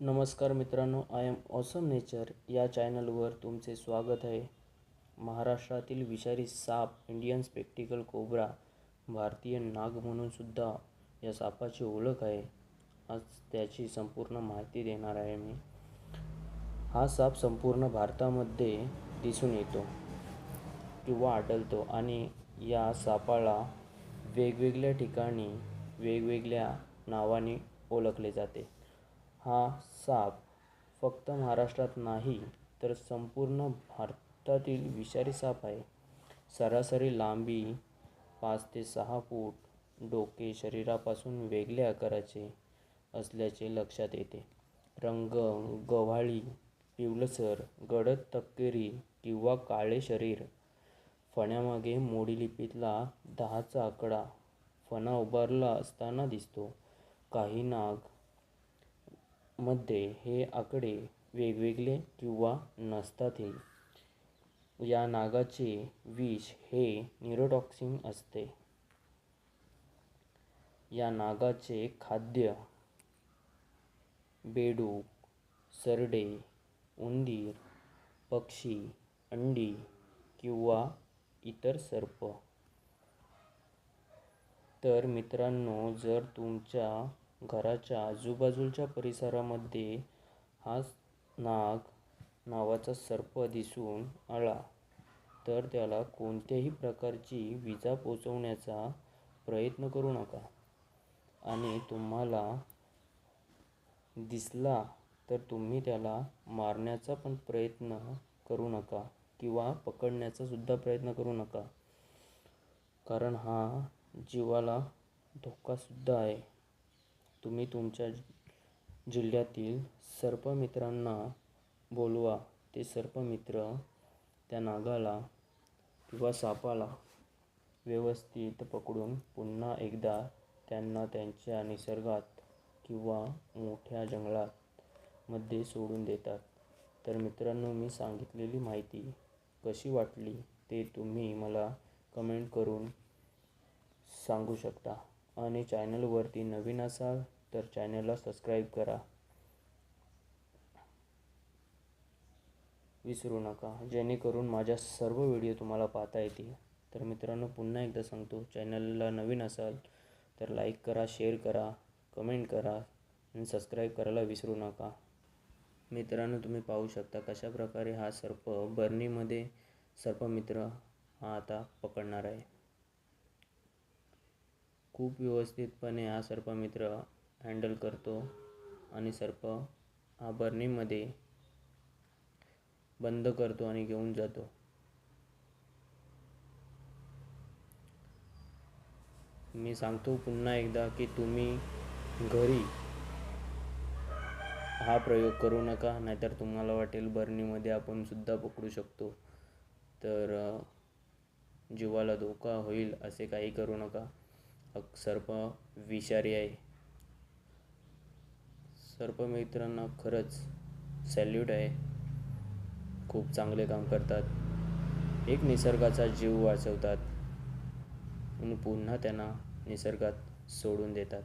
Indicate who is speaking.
Speaker 1: नमस्कार मित्रांनो I am awesome nature या चॅनलवर तुमचे स्वागत आहे. महाराष्ट्रातील विषारी साप इंडियन स्पेक्टिकल कोबरा भारतीय नाग म्हणून सुद्धा या सापाची ओळख आहे. आज त्याची संपूर्ण माहिती देणार आहे मी. हा साप संपूर्ण भारतामध्ये दिसून येतो किंवा आढळतो आणि या सापाला वेगवेगळ्या ठिकाणी वेगवेगळ्या नावाने ओळखले जाते. हा साप फक्त महाराष्ट्रात नाही तर संपूर्ण भारतातील विषारी साप आहे. सरासरी लांबी पाच ते सहा फूट डोके शरीरापासून वेगळ्या आकाराचे असल्याचे लक्षात येते. रंग गव्हाळी पिवळसर गडद तपकिरी किंवा काळे शरीर. फण्यामागे मोडी लिपीतला दहाचा आकडा फणा उभारला असताना दिसतो. काही नाग मध्ये हे आकडे वेगवेगळे किंवा नसतातही या नागाचे विष हे न्यूरोटॉक्सिन असते. या नागाचे खाद्य बेडूक सरडे उंदीर पक्षी अंडी किंवा इतर सर्प. तर मित्रांनो जर तुमच्या घराच्या आजूबाजूच्या परिसरामध्ये हा नाग नावाचा सर्प दिसून आला. तर त्याला कोणत्याही प्रकारची विजा पोचवण्याचा प्रयत्न करू नका. आणि तुम्हाला दिसला तर तुम्ही त्याला मारण्याचा पण प्रयत्न करू नका किंवा पकडण्याचा सुद्धा प्रयत्न करू नका. कारण हा जीवाला धोकासुद्धा आहे. तुम्ही तुमच्या जिल्ह्यातील सर्पमित्रांना बोलवा. ते सर्पमित्र त्या नागाला किंवा सापाला व्यवस्थित पकडून पुन्हा एकदा त्यांना त्यांच्या निसर्गात किंवा मोठ्या जंगलात मध्ये सोडून देतात. तर मित्रांनो मी सांगितलेली माहिती कशी वाटली ते तुम्ही मला कमेंट करून सांगू शकता. आणि चॅनलवरती नवीन असाल तर चॅनलला सबस्क्राईब करा. विसरू नका. जेणेकरून माझ्या सर्व व्हिडिओ तुम्हाला पाहता येतील. तर मित्रांनो पुन्हा एकदा सांगतो चॅनलला नवीन असाल तर लाईक करा शेअर करा कमेंट करा आणि सबस्क्राईब करायला विसरू नका. मित्रांनो तुम्ही पाहू शकता कशा प्रकारे हा सर्प बर्नीमध्ये सर्पमित्र हा आता पकडणार आहे. खूप व्यवस्थितपणे हा सर्पमित्र हँडल करतो. आणि सर्प हा बर्नीमध्ये बंद करतो आणि घेऊन जातो. मी सांगतो पुन्हा एकदा की तुम्ही घरी हा प्रयोग करू नका नाहीतर तुम्हाला वाटेल बर्नीमध्ये आपण सुद्धा पकडू शकतो. तर जीवाला धोका होईल असे काही करू नका. सर्प विषारी आहे. सर्पमित्रांना खरंच सॅल्यूट आहे. खूप चांगले काम करतात. एक निसर्गाचा जीव वाचवतात. आणि पुन्हा त्यांना निसर्गात सोडून देतात.